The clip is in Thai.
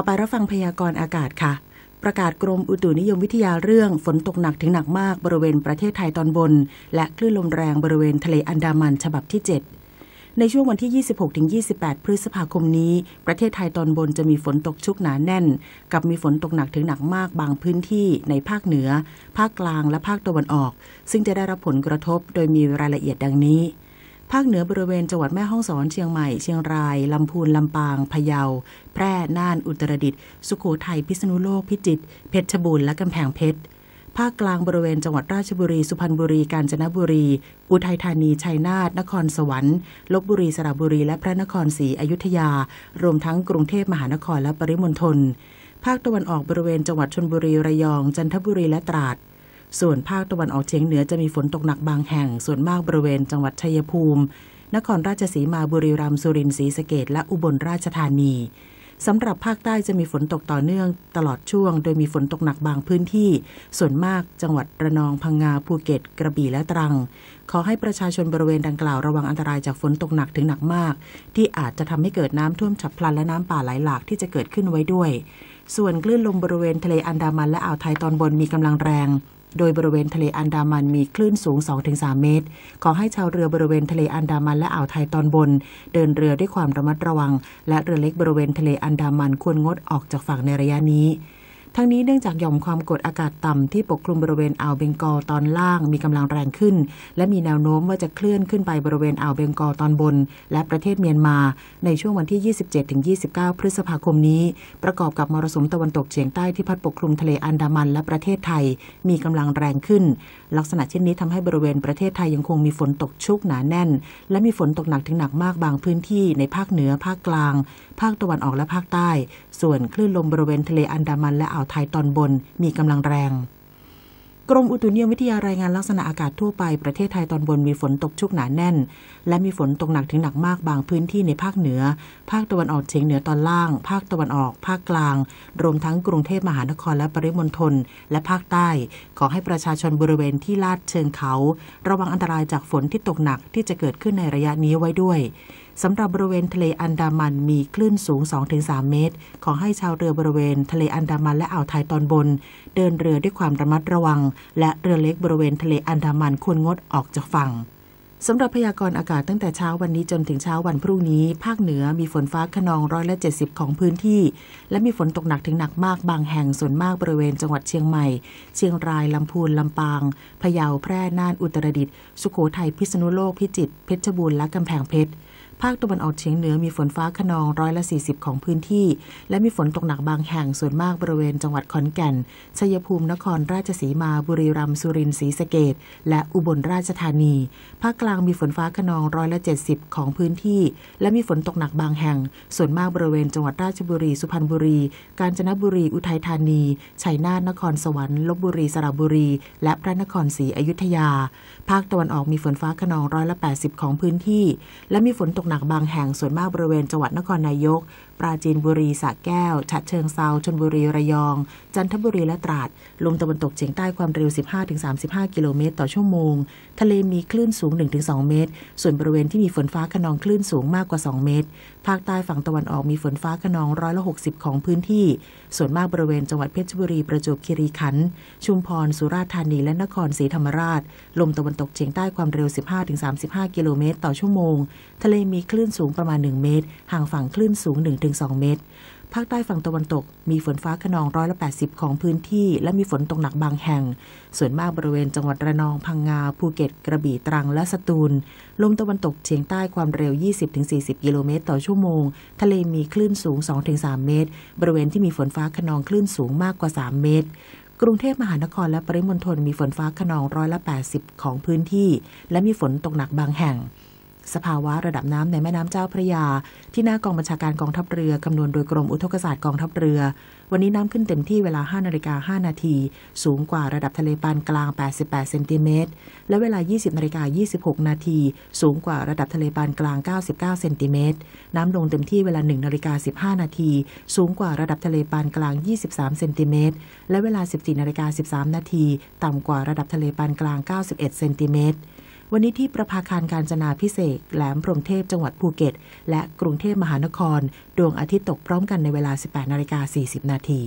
ต่อไปรับฟังพยากรณ์อากาศค่ะ ประกาศกรมอุตุนิยมวิทยาเรื่องฝนตกหนักถึงหนักมากบริเวณประเทศไทยตอนบน และคลื่นลมแรงบริเวณทะเลอันดามันฉบับที่ 7ในช่วงวันที่ 26-28 พฤษภาคมนี้ ประเทศไทยตอนบนจะมีฝนตกชุกหนาแน่น กับมีฝนตกหนักถึงหนักมากบางพื้นที่ในภาคเหนือ ภาคกลางและภาคตะวันออก ซึ่งจะได้รับผลกระทบโดยมีรายละเอียดดังนี้ ภาคเหนือบริเวณจังหวัดแม่ฮ่องสอนเชียงใหม่ เชียงราย ลำพูน ลำปาง พะเยา แพร่ น่าน อุตรดิตถ์ สุโขทัย พิษณุโลก พิจิตร เพชรบูรณ์ และกำแพงเพชร ภาคกลางบริเวณจังหวัดราชบุรี สุพรรณบุรี กาญจนบุรี อุทัยธานี ชัยนาท นครสวรรค์ ลบบุรี สระบุรี และพระนครศรีอยุธยา รวมทั้งกรุงเทพมหานครและปริมณฑล ภาคตะวันออกบริเวณจังหวัดชนบุรี ระยอง จันทบุรี และตราด ส่วนภาคตะวันออกเฉียงเหนือจะมีฝนตกหนักบางแห่ง ส่วนมากบริเวณจังหวัดชัยภูมิ นครราชสีมาบุรีรัมย์สุรินทร์ศรีสะเกดและอุบลราชธานีสำหรับภาคใต้จะมีฝนตกต่อเนื่องตลอดช่วง โดยมีฝนตกหนักบางพื้นที่ ส่วนมากจังหวัดระนองพังงาภูเก็ต กระบี่และตรัง ขอให้ประชาชนบริเวณดังกล่าวระวังอันตรายจากฝนตกหนักถึงหนักมาก ที่อาจจะทำให้เกิดน้ำท่วมฉับพลันและน้ำป่าไหลหลากที่จะเกิดขึ้นไว้ด้วย ส่วนคลื่นลมบริเวณทะเลอันดามันและอ่าวไทยตอนบนมีกำลังแรง โดยบริเวณทะเลอันดามันมีคลื่นสูง 2-3 เมตร ขอให้ชาวเรือบริเวณทะเลอันดามันและอ่าวไทยตอนบน เดินเรือด้วยความระมัดระวัง และเรือเล็กบริเวณทะเลอันดามันควรงดออกจากฝั่งในระยะนี้ ทั้งนี้เนื่องจากหย่อมความกดอากาศต่ำที่ปกคลุมบริเวณอ่าวเบงกอลตอนล่างมีกำลังแรงขึ้น และมีแนวโน้มว่าจะเคลื่อนขึ้นไปบริเวณอ่าวเบงกอลตอนบน และประเทศเมียนมา ในช่วงวันที่ 27-29 พฤษภาคมนี้ ประกอบกับมรสุมตะวันตกเฉียงใต้ที่พัดปกคลุมทะเลอันดามันและประเทศไทย มีกำลังแรงขึ้น ลักษณะเช่นนี้ทำให้บริเวณประเทศไทยยังคงมีฝนตกชุกหนาแน่น และมีฝนตกหนักถึงหนักมากบางพื้นที่ในภาคเหนือภาคกลาง ภาคตะวันออกและภาคใต้ ส่วนคลื่นลมบริเวณทะเลอันดามันและอ่าวไทยตอนบนมีกำลังแรง กรมอุตุนิยมวิทยารายงานลักษณะอากาศทั่วไปประเทศไทยตอนบนมีฝนตกชุกหนาแน่น และมีฝนตกหนักถึงหนักมากบางพื้นที่ในภาคเหนือ ภาคตะวันออกเฉียงเหนือตอนล่าง ภาคตะวันออก ภาคกลาง รวมทั้งกรุงเทพมหานครและปริมณฑลและภาคใต้ ขอให้ประชาชนบริเวณที่ลาดเชิงเขา ระวังอันตรายจากฝนที่ตกหนักที่จะเกิดขึ้นในระยะนี้ไว้ด้วย สำหรับบริเวณทะเลอันดามันมีคลื่นสูง 2-3 เมตร ขอให้ชาวเรือบริเวณทะเลอันดามันและอ่าวไทยตอนบน เดินเรือด้วยความระมัดระวัง และเรือเล็กบริเวณทะเลอันดามันควรงดออกจากฝั่งสำหรับพยากรณ์อากาศตั้งแต่เช้าวันนี้จนถึงเช้าวันพรุ่งนี้ ภาคเหนือมีฝนฟ้าขนองร้อยละ70 ของพื้นที่ และมีฝนตกหนักถึงหนักมากบางแห่งส่วนมากบริเวณจังหวัดเชียงใหม่ เชียงรายลำพูนลำปาง พะเยาแพร่น่านอุตรดิตถ์สุโขทัยพิษณุโลกพิจิตรเพชรบูรณ์และกำแพงเพชร ภาคตะวันออกเฉียงเหนือมีฝนฟ้าขนองร้อยละ 40 ของพื้นที่ และมีฝนตกหนักบางแห่งส่วนมากบริเวณจังหวัดขอนแก่น ชัยภูมิ นครราชสีมา บุรีรัมย์ สุรินทร์ ศรีสะเกดและอุบลราชธานี ภาคกลางมีฝนฟ้าขนองร้อยละ 70 ของพื้นที่ และมีฝนตกหนักบางแห่ง ส่วนมากบริเวณจังหวัดราชบุรี สุพรรณบุรี กาญจนบุรี อุทัยธานี ชัยนาท นครสวรรค์ ลบบุรี สระบุรี และพระนครศรีอยุธยา ภาคตะวันออกมีฝนฟ้าขนองร้อยละ 80 ของพื้นที่ และมีฝนตกหนักบางแห่งส่วนมากบริเวณจังหวัดนครนายก ปราจีนบุรีสระแก้ว ฉะเชิงเซาชนบุรีระยอง จันทบุรีและตราด ลมตะวันตกเฉียงใต้ความเร็ว 15-35 กิโลเมตรต่อชั่วโมง ทะเลมีคลื่นสูง 1-2 เมตร ส่วนบริเวณที่มีฝนฟ้าขนองคลื่นสูงมากกว่า 2 เมตร ภาคใต้ฝั่งตะวันออกมีฝนฟ้าขนองร้อยละ 60 ของพื้นที่ ส่วนมากบริเวณจังหวัดเพชรบุรีประจวบคีรีขันธ์ชุมพร สุราษฎร์ธานีและนครศรีธรรมราช ลมตะวันตกเฉียงใต้ความเร็ว 15-35 กิโลเมตรต่อชั่วโมง ทะเลมีคลื่นสูงประมาณ 1 เมตร ห่างฝั่งคลื่นสูง 1-2 เมตร ภาคใต้ฝั่งตะวันตก มีฝนฟ้าขนองร้อยละ 80 ของพื้นที่ และมีฝนตกหนักบางแห่ง ส่วนมากบริเวณจังหวัดระนองพังงา ภูเก็ต กระบี่ตรังและสตูล ลมตะวันตกเฉียงใต้ความเร็ว 20-40 กิโลเมตรต่อชั่วโมง ทะเลมีคลื่นสูง 2-3 เมตร บริเวณที่มีฝนฟ้าขนองคลื่นสูงมากกว่า 3 เมตรกรุงเทพมหานครและปริมณฑลมีฝนฟ้าขนองร้อยละ 80 ของพื้นที่ และมีฝนตกหนักบางแห่ง สภาวะระดับน้ำในแม่น้ำเจ้าพระยา ที่หน้ากองบัญชาการกองทัพเรือคำนวณโดยกรมอุทกศาสตร์กองทัพเรือ วันนี้น้ำขึ้นเต็มที่เวลา 5นาฬิกา5นาทีสูงกว่าระดับทะเลปานกลาง 88 เซนติเมตร และเวลา 20นาฬิกา26 นาทีสูงกว่าระดับทะเลปานกลาง 99 เซนติเมตร น้ำลงเต็มที่เวลา 1นาฬิกา15 นาทีสูงกว่าระดับทะเลปานกลาง 23 เซนติเมตร และเวลา 14นาฬิกา13 นาทีต่ำกว่าระดับทะเลปานกลาง 91 เซนติเมตร วันนี้ที่ประภาคารการจนาพิเศษแหลมพรมเทพจังหวัดภูเก็ต และกรุงเทพมหานคร ดวงอาทิตย์ตกพร้อมกันในเวลา 18นาฬิกา40 นาที